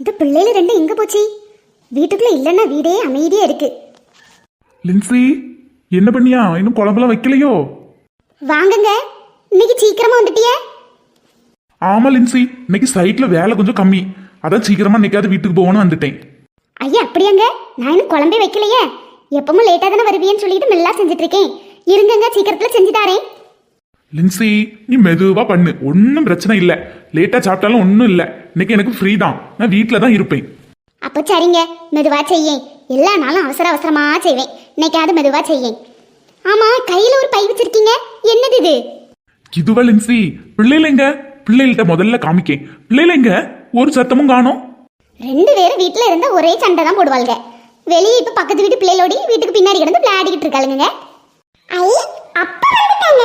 இந்த பிள்ளைல ரெண்டு எங்க போச்சு. வீட்டுக்குள்ள இல்லைன்னா வீடே அமைதியா இருக்கு. லின்சி என்ன பண்ணியா? இன்னும் குழம்புலாம் வைக்கலையோ? வாங்குங்க. இன்னைக்கு சீக்கிரமா வந்துட்டிய. ஆமா லின்சி இன்னைக்கு சைட்ல வேலை கொஞ்சம் கம்மி. அதான் சீக்கிரமா இன்னைக்காவது வீட்டுக்கு போகணும்னு வந்துட்டேன். ஐயா அப்படியாங்க? நான் இன்னும் குழம்பே வைக்கலையே. எப்பவும் லேட்டா தானே வருவியன்னு சொல்லிட்டு மெல்லா செஞ்சுட்டு இருக்கேன். இருங்கங்க சீக்கிரத்துல செஞ்சு தாரேன். லின்சி நீ மெதுவா பண்ணு. ஒன்றும் பிரச்சனை இல்லை. லேட்டா சாப்பிட்டாலும் ஒன்றும் இல்லை. இன்னைக்கு எனக்கு ஃப்ரீ தான். நான் வீட்டில் தான் இருப்பேன். அப்போ சரிங்க. மெதுவா செய்யேன். எல்லா நாளும் அவசர அவசரமா செய்வேன். இன்னைக்காவது மெதுவா செய்யேன். ஆமா கையில ஒரு பை வச்சிருக்கீங்க. என்னது இது? இதுவா லின்சி? பிள்ளைலைங்க பிள்ளைகள்கிட்ட முதல்ல காமிக்கேன். பிள்ளைலைங்க ஒரு சத்தமும் காணோம். ரெண்டு பேரும் வீட்ல இருந்தா ஒரே சண்டை தான் போடுவாங்க வெளியே இப்ப பக்கத்து வீட்டு பிள்ளைகளோடி வீட்டுக்கு பின்னாடி கிடந்து விளையாடிக்கிட்டு இருக்காளுங்க ஐ அப்பா வந்துட்டாங்க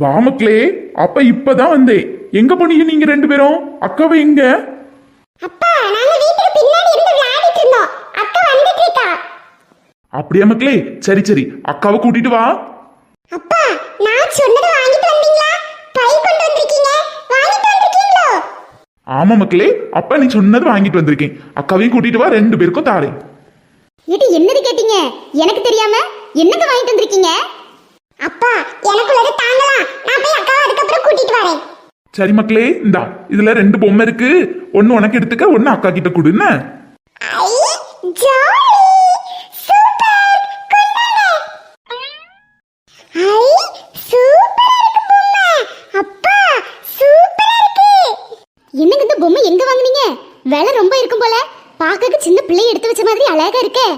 வா மக்களே அப்ப இப்பதான் வந்தேன். எங்க போனீங்க நீங்க ரெண்டு பேரும்? அக்காவை எங்க? அப்பா நாங்க வீட்டுக்கு பின்னாடி இருந்து விளையாடிட்டு இருந்தோம். அக்கா வந்துட்டு இருக்கா? அப்படியா மக்களே? சரி சரி. அக்காவை கூட்டிட்டு வா. அப்பா நான் சொன்னதை வாங்கிட்டு வந்தீங்களா? பை கொண்டு வந்திருக்கீங்க. வாங்கிட்டு வந்திருக்கீங்களோ? ஆமா மக்களே அப்பா நீ சொன்னது வாங்கிட்டு வந்திருக்கேன். அக்காவையும் கூட்டிட்டு வா ரெண்டு பேருக்கும் தாரேன். இது என்னது கேட்டீங்க? எனக்கு தெரியாம என்னது வாங்கிட்டு வந்திருக்கீங்க அப்பா எனக்குள்ளது தாங்கலாம் நான் போய் அக்காவை அதுக்கப்புறம் கூட்டிட்டு வரேன் சரி மக்களே இந்தா இதுல ரெண்டு பொம்மை இருக்கு. ஒன்னு உனக்கு எடுத்துக்க ஒன்னு அக்கா கிட்ட கொடு என்ன? ஐ ஜாலி சூப்பர் கொண்டாங்க ஐ சூப்பரா இருக்கு பொம்மை அப்பா சூப்பரா இருக்கு என்னங்க இந்த பொம்மை எங்க வாங்குனீங்க? விலை ரொம்ப இருக்கும் போல. பார்க்கக்கு சின்ன பிள்ளை எடுத்து வச்ச மாதிரி அழகா இருக்கே.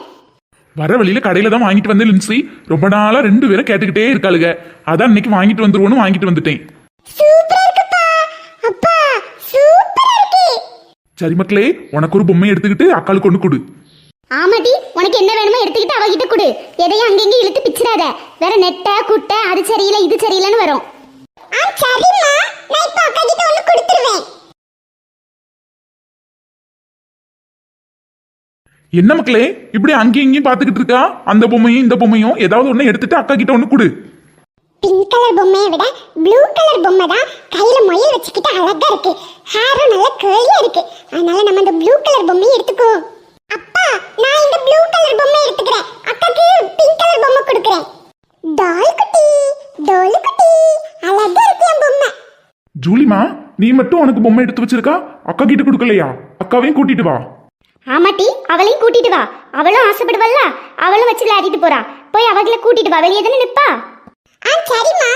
வர வழியில கடையில தான் வாங்கிட்டு வந்தேன் லின்சி. ரொம்ப நாளா ரெண்டு பேரும் கேட்டுக்கிட்டே இருக்காளுங்க. அதான் இன்னைக்கு வாங்கிட்டு வந்துருவோன்னு வாங்கிட்டு வந்துட்டேன். சரி மக்களே உனக்கு ஒரு பொம்மை எடுத்துக்கிட்டு அக்காளுக்கு கொண்டு கொடு. ஆமாடி உனக்கு என்ன வேணுமோ எடுத்துக்கிட்டு அவகிட்ட கொடு. எதையும் அங்கங்க இழுத்து பிச்சிடாத. வேற நெட்ட குட்டை அது சரியில்லை இது சரியில்லைன்னு வரும். ஆ சரிம்மா. நான் இப்ப அக்கா கிட்ட கொடுத்துருவேன். என்ன மக்களே இப்படி அங்கேயும் இங்கேயும் பாத்துக்கிட்டு இருக்கா? அந்த பொம்மையும் இந்த பொம்மையும் ஏதாவது ஒண்ணு எடுத்துட்டு அக்கா கிட்ட ஒண்ணு கொடு. பிங்க் கலர் பொம்மையை விட ப்ளூ கலர் பொம்மை தான் கையில முயல் வச்சுக்கிட்டு அழகா இருக்கு. ஹேரும் நல்ல கேர்லியா இருக்கு. அதனால நம்ம இந்த ப்ளூ கலர் பொம்மையை எடுத்துக்கோ. அப்பா நான் இந்த ப்ளூ கலர் பொம்மை எடுத்துக்கிறேன். அக்காக்கு பிங்க் கலர் பொம்மை கொடுக்குறேன். டால் குட்டி டால் குட்டி. அழகா இருக்கு என் பொம்மை. ஜூலிமா நீ மட்டும் உனக்கு பொம்மை எடுத்து வச்சிருக்கா? அக்கா கிட்ட கொடுக்கலையா? அக்காவையும் கூட்டிட்டு வா. ஆமாட்டி அவளையும் கூட்டிட்டு வா. அவளும் ஆசைப்படுவல்ல. அவளும் வச்சு விளையாடிட்டு போறா. போய் அவங்கள கூட்டிட்டு வா. வெளியே தானே நிப்பா? ஆ சரிம்மா.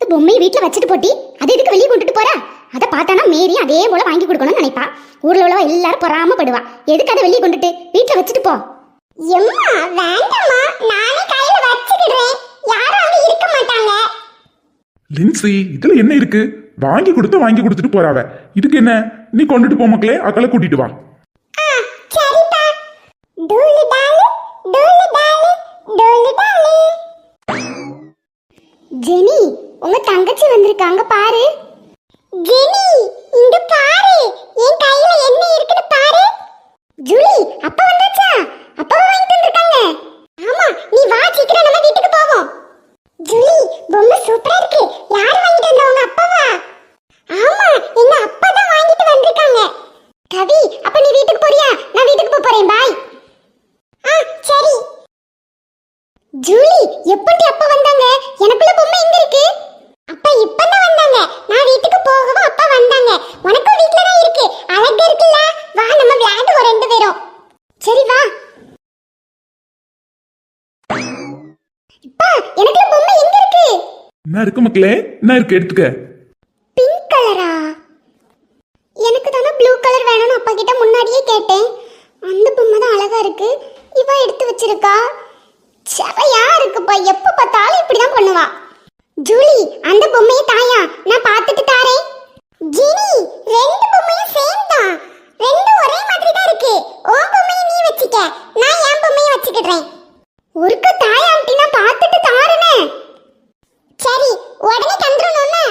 இந்த பொம்மையை வீட்டில் வச்சுட்டு போட்டி அதை எதுக்கு வெளியே கொண்டுட்டு போறா? அதை பார்த்தானா மேரி அதே போல வாங்கி கொடுக்கணும்னு நினைப்பா. ஊர்ல உள்ளவ எல்லாரும் பொறாமப்படுவா. எதுக்கு அதை வெளியே கொண்டுட்டு? வீட்டில் வச்சுட்டு போ. எம்மா வேண்டாம்மா. நானே கையில வச்சுக்கிடுறேன். யாரும் அங்க இருக்க மாட்டாங்க. லின்சி இதுல என்ன இருக்கு? வாங்கி கொடுத்து வாங்கி கொடுத்துட்டு போறாவ. இதுக்கு என்ன? நீ கொண்டுட்டு போ மக்களே அக்காளை கூட்டிட்டு வா. சரிப்பா. டோலு டாலு டோலு தங்கச்சி வந்திருக்காங்க பாரு. ஜெனி இங்க பாரு. என் கையில என்ன இருக்குன்னு பாரு. ஜூலி அப்பா வந்தாச்சா? அப்பா வாங்கிட்டு வந்திருக்காங்க. ஆமா நீ வா சீக்கிரம் நம்ம வீட்டுக்கு போவோம். ஜூலி பொம்மை சூப்பரா இருக்கு. யார் வாங்கிட்டு வந்தா உங்க அப்பாவா? ஆமா எங்க அப்பா தான் வாங்கிட்டு வந்திருக்காங்க. கவி அப்ப நீ வீட்டுக்கு போறியா? நான் வீட்டுக்கு போக போறேன் பாய். ஆ சரி. ஜூலி எப்படி அப்பா வந்தாங்க? எனக்குள்ள பொம்மை எங்க இருக்கு அப்பா இப்பதான் வந்தாங்க நான் வீட்டுக்கு போகவும் அப்பா வந்தாங்க உனக்கும் வீட்ல தான் இருக்கு அழகா இருக்குல்ல வா நம்ம விளையாடுவோம் ரெண்டு பேரும் சரி வா. அப்பா எனக்குள்ள பொம்மை எங்க இருக்கு? என்ன இருக்கு மக்களே? என்ன இருக்கு? எடுத்துக்க. பிங்க் கலரா எனக்கு தானே ப்ளூ கலர் வேணும்னு அப்பா கிட்ட முன்னாடியே கேட்டேன். அந்த பொம்மை தான் அழகா இருக்கு. இவ எடுத்து வச்சிருக்கா. சரியா இருக்குப்பா. எப்ப பார்த்தாலும் இப்படிதான் பண்ணுவா. ஜூலி அந்த பொம்மையை தாயா? நான் பார்த்துட்டு தாரேன். ஜினி ரெண்டு பொம்மையும் சேம் தான் ரெண்டும் ஒரே மாதிரி தான் இருக்கு உன் பொம்மையை நீ வச்சுக்க நான் என் வச்சுக்கிடுறேன் ஒருக்க தாயா அப்படின்னா பார்த்துட்டு தாருனே. சரி உடனே தந்துடணும்னா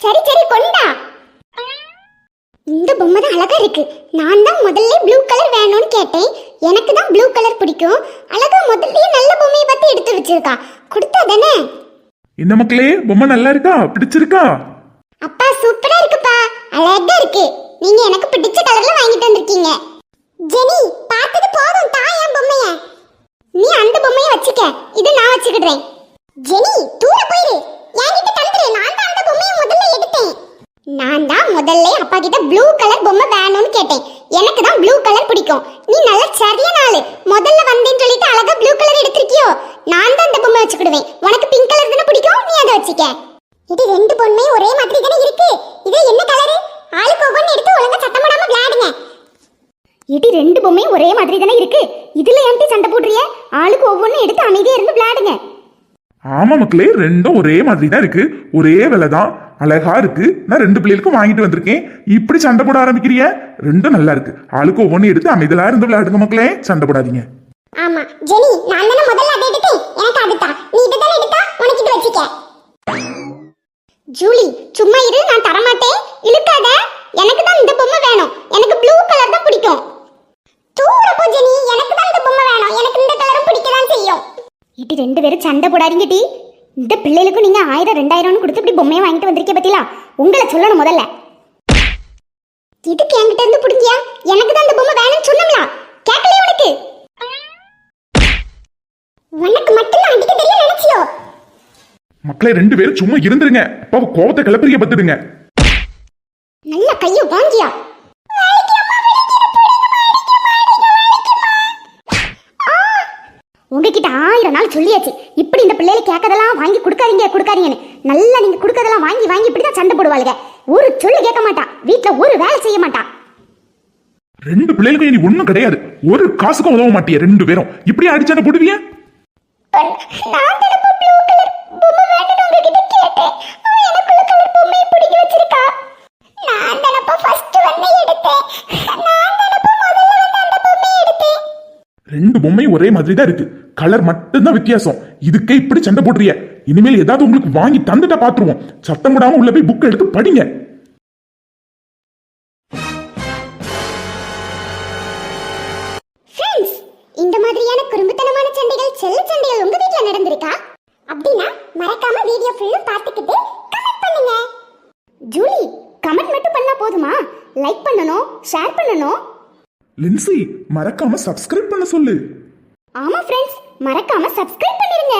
சரி சரி கொண்டா. இந்த பொம்மை தான் அழகா இருக்கு. நான் தான் முதல்ல ப்ளூ கலர் வேணும்னு கேட்டேன். எனக்கு தான் ப்ளூ கலர் பிடிக்கும். அழகா முதல்லயே நல்ல பொம்மையை பார்த்து எடுத்து வச்சிருக்கா. கொடுத்தா தானே? என்ன மக்களே பொம்மை நல்லா இருக்கா? பிடிச்சிருக்கா? அப்பா சூப்பரா இருக்குப்பா. அழகா இருக்கு. நீங்க எனக்கு பிடிச்ச கலர்ல வாங்கிட்டு வந்திருக்கீங்க. ஜெனி பார்த்தது போதும் தா என் பொம்மைய நீ அந்த பொம்மைய வச்சுக்க நான் வச்சுக்கிடுறேன். ஜெனி தூர போயிரு. என்கிட்ட தந்துரு. நான் தான் அந்த பொம்மையை முதல்ல எடுத்தேன். நான் தான் முதல்ல அப்பா கிட்ட ப்ளூ கலர் பொம்மை வேணும்னு கேட்டேன். எனக்கு தான் ப்ளூ கலர் பிடிக்கும். நீ நல்ல சரியான ஆளு. முதல்ல வந்தேன்னு சொல்லிட்டு அழகா ப்ளூ கலர் எடுத்திருக்கியோ? நான் தான் அந்த பொம்மை வச்சுக்கிடுவேன். உனக்கு பிங்க் கலர் தானே பிடிக்கும்? நீ அதை வச்சுக்க. இது ரெண்டு பொம்மையும் ஒரே மாதிரி தானே இருக்கு. இது என்ன கலரு ஆளுக்கு ஒவ்வொன்று எடுத்து ஒழுங்கா சத்தம் போடாம விளையாடுங்க. இடி ரெண்டு பொம்மையும் ஒரே மாதிரி தானே இருக்கு? இதுல ஏன்டி சண்டை போடுறிய? ஆளுக்கு ஒவ்வொன்றும் எடுத்து அமைதியா இருந்து விளையாடுங்க. ஆமா மக்களே ரெண்டும் ஒரே மாதிரி தான் இருக்கு. ஒரே விலை தான் அழகா இருக்கு. நான் ரெண்டு பிள்ளைகளுக்கும் வாங்கிட்டு வந்திருக்கேன். இப்படி சண்டை போட ஆரம்பிக்கிறிய? ரெண்டும் நல்லா இருக்கு. ஆளுக்கு ஒவ்வொன்று எடுத்து அமைதலா இருந்து விளையாடுங்க மக்களே. சண்டை போடாதீங்க. ஆமா. ஜெனி நான் தானே முதல்ல அதை எடுத்தேன். எனக்கு அதுதான். நீ இதை தானே எடுத்தா? உனக்கு இது வச்சுக்க. ஜூலி சும்மா இரு. நான் தரமாட்டேன். இழுக்காத. எனக்கு தான் இந்த பொம்மை வேணும் எனக்கு ப்ளூ கலர் தான் பிடிக்கும் தூர போ ஜெனி எனக்கு தான் இந்த பொம்மை வேணும் எனக்கு இந்த கலரும் பிடிக்க தான் செய்யும் இடி ரெண்டு பேரும் சண்டை போடாதீங்க டி. இந்த பிள்ளைகளுக்கும் நீங்க ஆயிரம் ரெண்டாயிரம்னு கொடுத்து இப்படி பொம்மையை வாங்கிட்டு வந்திருக்கே பத்திலா? உங்களை சொல்லணும் முதல்ல. இதுக்கு என்கிட்ட இருந்து பிடிங்கியா? எனக்கு தான் இந்த பொம்மை வேணும்னு சொன்னோம்ல? கேட்கல உனக்கு? உனக்கு மட்டும் அடிக்க தெரிய நினைச்சியோ? மக்களே ரெண்டு பேரும் சும்மா இருந்துருங்க. அப்பா கோபத்தை கிளப்புறீங்க பத்துடுங்க ஆயிரம் நாள் சொல்லியாச்சு. இப்படி இந்த பிள்ளைகளை கேட்கறதெல்லாம் வாங்கி கொடுக்காதீங்க கொடுக்காதீங்கன்னு. நல்லா நீங்க கொடுக்கறதெல்லாம் வாங்கி வாங்கி இப்படி தான் சண்டை போடுவாளுங்க. ஒரு சொல்லு கேட்க மாட்டா. வீட்ல ஒரு வேலை செய்ய மாட்டா. ரெண்டு பிள்ளைகளுக்கும் இனி ஒண்ணும் கிடையாது. ஒரு காசுக்கும் உதவ மாட்டிய ரெண்டு பேரும். இப்படி அடிச்சாண்ட போடுவீங்க நான் தானப்பா ப்ளூ கலர் பொம்மை வேணும்னு உங்ககிட்ட கேட்டேன் அவன் எனக்குள்ள கலர் பொம்மையை பிடிக்க வச்சிருக்கா நான் தானப்பா ஃபர்ஸ்ட் வந்து எடுத்தேன் நான் தானப்பா முதல்ல வந்து அந்த பொம்மையை எடுத்தேன் ரெண்டு பொம்மையும் ஒரே மாதிரி தான் இருக்கு. கலர் மட்டும்தான் வித்தியாசம். இதுக்கே இப்படி சண்டை போடுறிய. இனிமேல் ஏதாவது உங்களுக்கு வாங்கி தந்துட்டா பாத்துருவோம். சத்தம் விடாம உள்ள போய் புக் எடுத்து படிங்க. இந்த மாதிரியான குறும்புத்தனமான சண்டைகள் செல்ல சண்டைகள் உங்க வீட்ல நடந்திருக்கா? அப்படின்னா மறக்காம வீடியோ ஃபுல்லும் பார்த்துக்கிட்டு கமெண்ட் பண்ணுங்க. ஜூலி கமெண்ட் மட்டும் பண்ணா போதுமா? லைக் பண்ணணும் ஷேர் பண்ணணும். லின்சி மறக்காம சப்ஸ்கிரைப் பண்ண சொல்லு. ஆமா ஃப்ரெண்ட்ஸ் மறக்காம சப்ஸ்கிரைப் பண்ணிருங்க